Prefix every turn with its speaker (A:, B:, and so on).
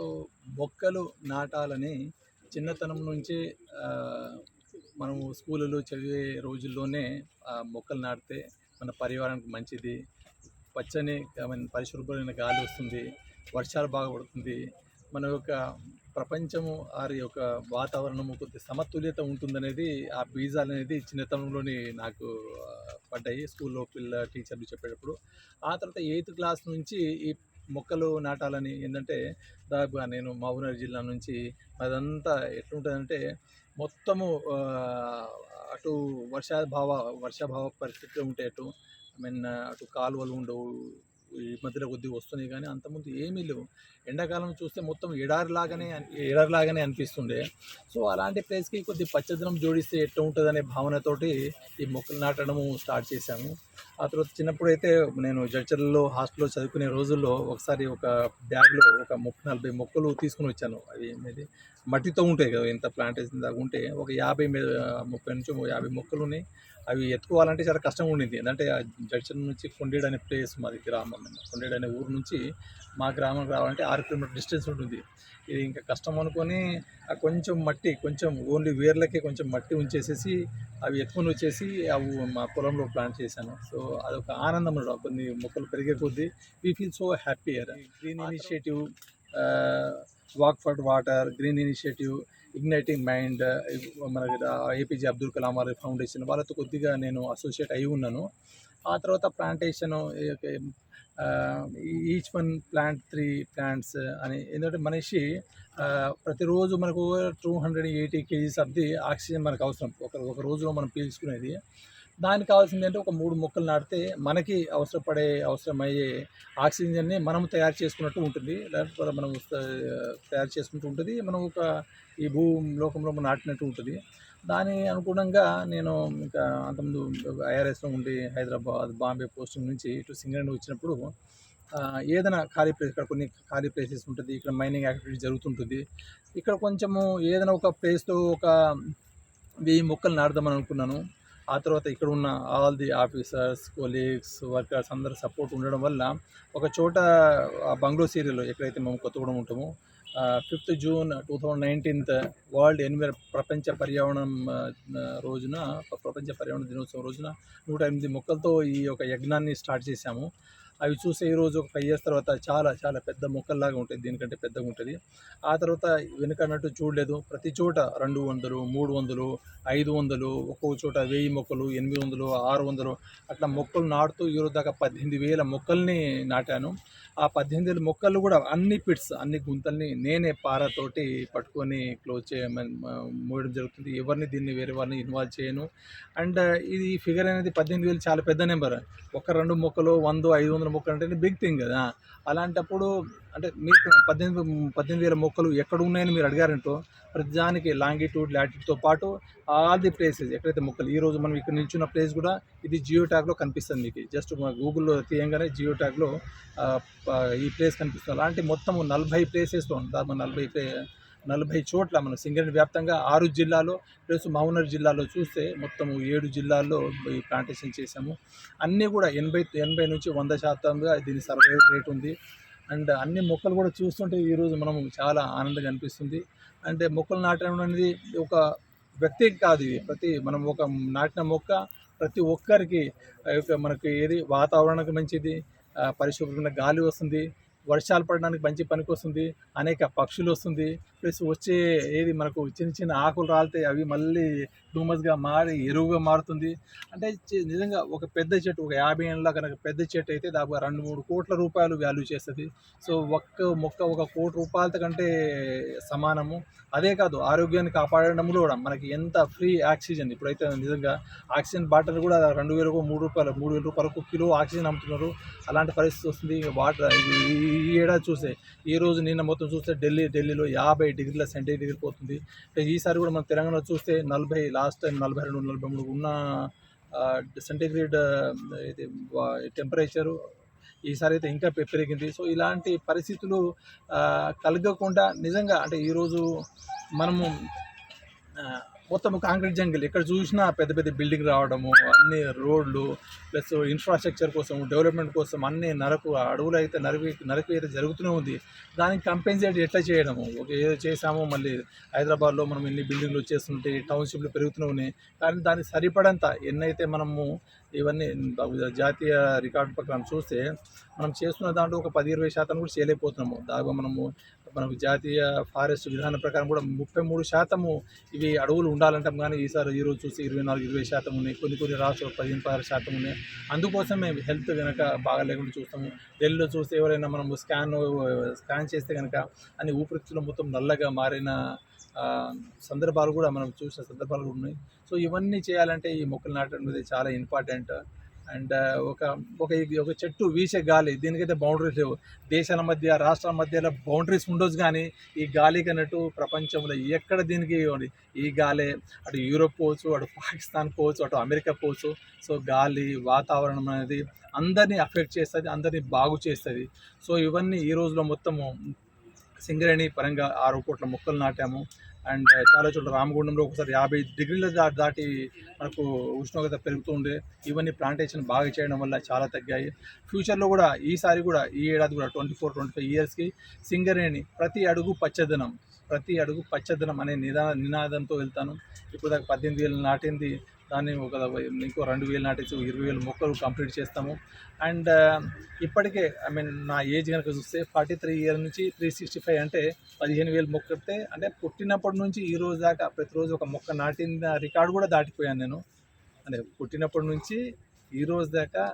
A: So మొక్కలు నాటాలని చిన్నతనం నుంచి మనము స్కూళ్ళలో చదివే రోజుల్లోనే మొక్కలు నాటితే మన పరివారానికి మంచిది. పచ్చని పరిశుభ్రమైన గాలి వస్తుంది వర్షాలు బాగా పడుతుంది. మన యొక్క ప్రపంచము వారి యొక్క వాతావరణము కొద్ది సమతుల్యత ఉంటుందనేది ఆ బీజాలు అనేది చిన్నతనంలోని నాకు పడ్డాయి. స్కూల్లో పిల్ల టీచర్లు చెప్పేటప్పుడు. ఆ తర్వాత ఎయిత్ క్లాస్ నుంచి ఈ మొక్కలు నాటాలని ఏంటంటే దాదాపుగా నేను మహబూబ్నగర్ జిల్లా నుంచి అదంతా ఎట్లుంటుందంటే మొత్తము అటు వర్షాభావ వర్షాభావ పరిస్థితులు ఉంటాయి అటు ఐ మీన్ అటు కాలువలు ఉండవు ఈ మధ్యలో కొద్దిగా వస్తున్నాయి కానీ అంతకుముందు ఏమీ లేవు. ఎండాకాలం చూస్తే మొత్తం ఎడారిలాగానే ఎడారిలాగానే అనిపిస్తుండే. సో అలాంటి ప్లేస్కి కొద్ది పచ్చదనం జోడిస్తే ఎట్లా ఉంటుందనే భావనతోటి ఈ మొక్కలు నాటడము స్టార్ట్ చేశాము. ఆ తర్వాత చిన్నప్పుడు అయితే నేను జడ్చర్లలో హాస్టల్లో చదువుకునే రోజుల్లో ఒకసారి ఒక బ్యాగ్లో ఒక ముప్పై నలభై మొక్కలు తీసుకుని వచ్చాను. అవి ఏమేది మట్టితో ఉంటాయి కదా ఎంత ప్లాంటేషన్ దాకా ఉంటే ఒక యాభై మీద ముప్పై నుంచి యాభై మొక్కలు ఉన్నాయి. అవి ఎత్తుకోవాలంటే చాలా కష్టంగా ఉండింది. ఎందుకంటే ఆ జడ్చర్ నుంచి కొండేడు అనే ప్లేస్ మాది గ్రామం. కొండేడు అనే ఊరు నుంచి మా గ్రామానికి రావాలంటే ఆరు కిలోమీటర్ డిస్టెన్స్ ఉంటుంది. ఇది ఇంకా కష్టం అనుకొని ఆ కొంచెం మట్టి కొంచెం ఓన్లీ వేర్లకే కొంచెం మట్టి ఉంచేసేసి అవి ఎత్తుకొని వచ్చేసి అవి మా పొలంలో ప్లాంట్ చేశాను. సో అదొక ఆనందం. కొన్ని మొక్కలు పెరిగే కొద్దీ we feel so happy green initiative walk for water green initiative igniting mind మన ఏపీజే అబ్దుల్ కలాం వారి ఫౌండేషన్ వాళ్ళతో కొద్దిగా నేను అసోసియేట్ అయి ఉన్నాను. ఆ తర్వాత plantation each one plant three plants అని ఎందుకంటే మనిషి ప్రతిరోజు మనకు టూ హండ్రెడ్ ఎయిటీ కేజీస్ అబ్ది ది ఆక్సిజన్ మనకు అవసరం. ఒక ఒక రోజులో మనం పీల్చుకునేది. దానికి కావాల్సింది అంటే ఒక మూడు మొక్కలు నాటితే మనకి అవసరపడే అవసరమయ్యే ఆక్సిజన్ని మనం తయారు చేసుకున్నట్టు ఉంటుంది. లేకపోతే మనం తయారు చేసుకుంటూ ఉంటుంది. మనం ఒక ఈ భూ లోకంలో మనం నాటినట్టు ఉంటుంది. దాని అనుగుణంగా నేను ఇంకా అంతకుముందు ఐఆర్ఎస్లో ఉండి హైదరాబాద్ బాంబే పోస్టింగ్ నుంచి ఇటు సింగరేణి వచ్చినప్పుడు ఏదైనా ఖాళీ ప్లేస్ ఇక్కడ కొన్ని ఖాళీ ప్లేసెస్ ఉంటుంది. ఇక్కడ మైనింగ్ యాక్టివిటీ జరుగుతుంటుంది. ఇక్కడ కొంచెము ఏదైనా ఒక ప్లేస్లో ఒక వెయ్యి మొక్కలు నాటుదామని అనుకున్నాను. ఆ తర్వాత ఇక్కడ ఉన్న all the officers colleagues workers అందరు సపోర్ట్ ఉండడం వల్ల ఒక చోట ఆ సిరీలో ఎక్కడైతే మేము కొత్తగూడెం ఉంటామో fifth June two thousand nineteenth world ఎన్విర ప్రపంచ పర్యావరణం రోజున ప్రపంచ పర్యావరణ దినోత్సవం రోజున నూట ఎనిమిది మొక్కలతో ఈ యొక్క యజ్ఞాన్ని స్టార్ట్ చేశాము. అవి చూసే ఈ రోజు ఒక ఫైవ్ ఇయర్స్ తర్వాత చాలా చాలా పెద్ద మొక్కల్లాగా ఉంటాయి. దీనికంటే పెద్దగా ఉంటుంది. ఆ తర్వాత వెనుకన్నట్టు చూడలేదు. ప్రతి చోట రెండు వందలు మూడు వందలు ఐదు వందలు ఒక్కో చోట వెయ్యి మొక్కలు ఎనిమిది వందలు ఆరు వందలు అట్లా మొక్కలు నాటుతూ ఈరోజు దాకా పద్దెనిమిది వేల మొక్కల్ని నాటాను. ఆ పద్దెనిమిది వేల మొక్కలు కూడా అన్ని పిట్స్ అన్ని గుంతల్ని నేనే పారతోటి పట్టుకొని క్లోజ్ చేయమని మోయడం జరుగుతుంది. ఎవరిని దీన్ని వేరే వారిని ఇన్వాల్వ్ చేయను. అండ్ ఇది ఫిగర్ అనేది పద్దెనిమిది వేలు చాలా పెద్ద నెంబర్ ఒక రెండు మొక్కలు వంద ఐదు వందల మొక్కలు అంటే బిగ్ థింగ్ కదా. అలాంటప్పుడు అంటే మీకు పద్దెనిమిది పద్దెనిమిది వేల మొక్కలు ఎక్కడ ఉన్నాయని మీరు అడిగారంటో ప్రతి దానికి లాంగిట్యూడ్ లాటిట్యూడ్తో పాటు ఆల్ ది ప్లేసెస్ ఎక్కడైతే మొక్కలు ఈరోజు మనం ఇక్కడ నిల్చున్న ప్లేస్ కూడా ఇది జియో ట్యాగ్లో కనిపిస్తుంది మీకు. జస్ట్ గూగుల్లో తీయంగానే జియో ట్యాగ్లో ఈ ప్లేస్ కనిపిస్తుంది. అలాంటి మొత్తం నలభై ప్లేసెస్తో దాదాపు నలభై ప్లే నలభై చోట్ల మన సింగరేణి వ్యాప్తంగా ఆరు జిల్లాలో ప్లస్ మహబూబ్నగర్ జిల్లాలో చూస్తే మొత్తం ఏడు జిల్లాల్లో ఈ ప్లాంటేషన్ చేశాము. అన్నీ కూడా ఎనభై ఎనభై నుంచి వంద శాతంగా దీని సర్వే రేట్ ఉంది. అండ్ అన్ని మొక్కలు కూడా చూస్తుంటే ఈరోజు మనం చాలా ఆనందంగా అనిపిస్తుంది. అంటే మొక్కలు నాటడం అనేది ఒక వ్యక్తికి కాదు ఇది. ప్రతి మనం ఒక నాటిన మొక్క ప్రతి ఒక్కరికి మనకి ఏది వాతావరణానికి మంచిది పరిశుభ్రమైన గాలి వస్తుంది వర్షాలు పడడానికి మంచి పనికి వస్తుంది అనేక పక్షులు వస్తుంది. ప్లస్ వచ్చే ఏది మనకు చిన్న చిన్న ఆకులు రాలితే అవి మళ్ళీ డూమస్గా మారి ఎరువుగా మారుతుంది. అంటే నిజంగా ఒక పెద్ద చెట్టు ఒక యాభై ఏళ్ళ కనుక పెద్ద చెట్టు అయితే దాదాపు రెండు మూడు కోట్ల రూపాయలు వాల్యూ చేస్తుంది. సో ఒక్క మొక్క ఒక కోటి రూపాయల కంటే సమానము. అదే కాదు ఆరోగ్యాన్ని కాపాడడంలో కూడా మనకి ఎంత ఫ్రీ ఆక్సిజన్ ఇప్పుడైతే నిజంగా ఆక్సిజన్ బాటిల్ కూడా రెండు వేలకు మూడు రూపాయలు మూడు వేల రూపాయలకు కిలో ఆక్సిజన్ అమ్ముతున్నారు. అలాంటి పరిస్థితి వస్తుంది. వాటర్ ఈ ఈ ఏడాది చూస్తే ఈ రోజు నిన్న మొత్తం చూస్తే ఢిల్లీ ఢిల్లీలో యాభై డిగ్రీల సెంటీగ్రేడ్ పోతుంది. ఈసారి కూడా మనం తెలంగాణ చూస్తే నలభై లాస్ట్ టైం నలభై రెండు నలభై మూడు ఉన్న సెంటీగ్రేడ్ ఇది టెంపరేచరు ఈసారి అయితే ఇంకా పెరిగింది. సో ఇలాంటి పరిస్థితులు కలగకుండా నిజంగా అంటే ఈరోజు మనము మొత్తం కాంక్రీట్ జంగిల్ ఎక్కడ చూసినా పెద్ద పెద్ద బిల్డింగ్ రావడము అన్ని రోడ్లు ప్లస్ ఇన్ఫ్రాస్ట్రక్చర్ కోసం డెవలప్మెంట్ కోసం అన్ని నరకు అడవులు అయితే నరికి నరికి అయితే జరుగుతూనే ఉంది. దానికి కంపెన్సేట్ ఎట్లా చేయడము? ఒక ఏదో చేసామో మళ్ళీ హైదరాబాద్లో మనం ఎన్ని బిల్డింగ్లు వచ్చేస్తుంటే టౌన్షిప్లు పెరుగుతూనే ఉన్నాయి. కానీ దానికి సరిపడంత ఎన్నైతే మనము ఇవన్నీ జాతీయ రికార్డు ప్రకారం చూస్తే మనం చేస్తున్న దాంట్లో ఒక పది ఇరవై శాతం కూడా చేయలేకపోతున్నాము. దాదాపు మనము మనకు జాతీయ ఫారెస్ట్ విధానం ప్రకారం కూడా ముప్పై మూడు శాతము ఇవి అడవులు ఉండాలంటాం కానీ ఈసారి ఈరోజు చూసి ఇరవై నాలుగు ఇరవై శాతం ఉన్నాయి. కొన్ని కొన్ని రాష్ట్రాలు పదిహేను పదహారు శాతం ఉన్నాయి. అందుకోసం మేము హెల్త్ కనుక బాగా లేకుండా చూస్తాము. ఢిల్లీలో చూస్తే ఎవరైనా మనము స్కాన్ స్కాన్ చేస్తే కనుక అన్ని ఊపిరితిత్తులు మొత్తం నల్లగా మారిన సందర్భాలు కూడా మనం చూసిన సందర్భాలు కూడా ఉన్నాయి. సో ఇవన్నీ చేయాలంటే ఈ మొక్కలు నాటడం అనేది చాలా ఇంపార్టెంట్ అండ్ ఒక ఒక ఇది ఒక చెట్టు వీసే గాలి దీనికైతే బౌండరీస్ లేవు. దేశాల మధ్య రాష్ట్రాల మధ్యలో బౌండరీస్ ఉండొచ్చు కానీ ఈ గాలికి అన్నట్టు ప్రపంచంలో ఎక్కడ దీనికి ఈ గాలే అటు యూరోప్ పోవచ్చు అటు పాకిస్తాన్ పోవచ్చు అటు అమెరికా పోవచ్చు. సో గాలి వాతావరణం అనేది అందరినీ అఫెక్ట్ చేస్తుంది అందరినీ బాగు చేస్తుంది. సో ఇవన్నీ ఈ రోజులో మొత్తము సింగరేణి పరంగా ఆరు కోట్ల మొక్కలు నాటాము. అండ్ చాలా చోట్ల రామగుండంలో ఒకసారి యాభై డిగ్రీల దాటి మనకు ఉష్ణోగ్రత పెరుగుతూ ఉండే ఇవన్నీ ప్లాంటేషన్ బాగా చేయడం వల్ల చాలా తగ్గాయి. ఫ్యూచర్లో కూడా ఈసారి కూడా ఈ ఏడాది కూడా ట్వంటీ ఫోర్ ట్వంటీ ఫైవ్ ఇయర్స్కి సింగరేణి ప్రతి అడుగు పచ్చదనం ప్రతి అడుగు పచ్చదనం అనే నిదా నినాదంతో వెళ్తాను. ఇప్పుడు దాకా పద్దెనిమిది వేలు నాటింది దాన్ని ఒక ఇంకో రెండు వేలు నాటేసి ఇరవై వేల మొక్కలు కంప్లీట్ చేస్తాము. అండ్ ఇప్పటికే ఐ మీన్ నా ఏజ్ కనుక చూస్తే ఫార్టీ త్రీ ఇయర్ నుంచి త్రీ సిక్స్టీ ఫైవ్ అంటే పదిహేను వేలు మొక్కతే అంటే పుట్టినప్పటి నుంచి ఈ రోజు దాకా ప్రతిరోజు ఒక మొక్క నాటిన రికార్డు కూడా దాటిపోయాను నేను. అంటే పుట్టినప్పటి నుంచి ఈ రోజు దాకా